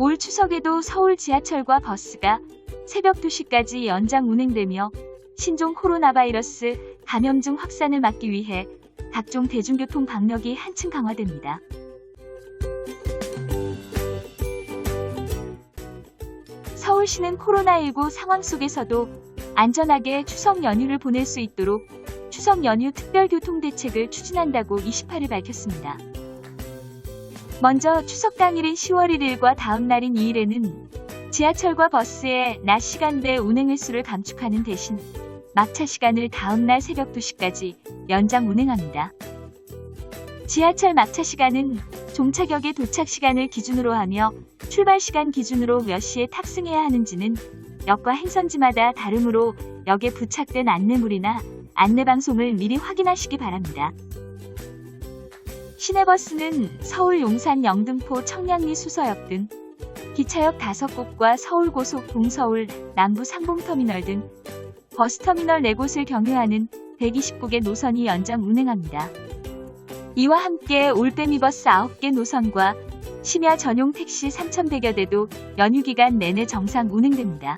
올 추석에도 서울 지하철과 버스가 새벽 2시까지 연장 운행되며 신종 코로나 바이러스 감염증 확산을 막기 위해 각종 대중교통 방역이 한층 강화됩니다. 서울시는 코로나19 상황 속에서도 안전하게 추석 연휴를 보낼 수 있도록 추석 연휴 특별교통 대책을 추진한다고 28일 밝혔습니다. 먼저 추석 당일인 10월 1일과 다음 날인 2일에는 지하철과 버스의 낮 시간대 운행 횟수를 감축하는 대신 막차 시간을 다음 날 새벽 2시까지 연장 운행합니다. 지하철 막차 시간은 종착역의 도착 시간을 기준으로 하며 출발 시간 기준으로 몇 시에 탑승해야 하는지는 역과 행선지마다 다르므로 역에 부착된 안내물이나 안내방송을 미리 확인하시기 바랍니다. 시내버스는 서울 용산 영등포 청량리 수서역 등 기차역 5곳과 서울고속 동서울 남부 상봉터미널 등 버스터미널 4곳을 경유하는 129개 노선이 연장 운행합니다. 이와 함께 올빼미버스 9개 노선과 심야 전용 택시 3,100여 대도 연휴 기간 내내 정상 운행됩니다.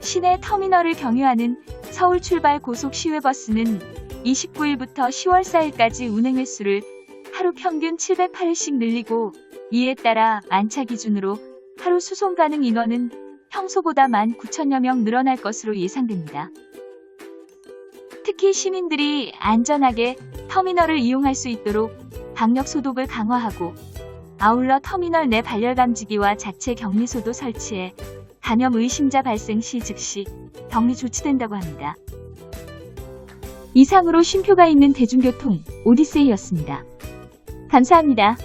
시내 터미널을 경유하는 서울 출발 고속 시외버스는 29일부터 10월 4일까지 운행 횟수를 하루 평균 708회씩 늘리고 이에 따라 만차 기준으로 하루 수송 가능 인원은 평소보다 19,000여 명 늘어날 것으로 예상됩니다. 특히 시민들이 안전하게 터미널을 이용할 수 있도록 방역 소독을 강화하고 아울러 터미널 내 발열 감지기와 자체 격리소도 설치해 감염 의심자 발생 시 즉시 격리 조치된다고 합니다. 이상으로 쉼표가 있는 대중교통 오디세이였습니다. 감사합니다.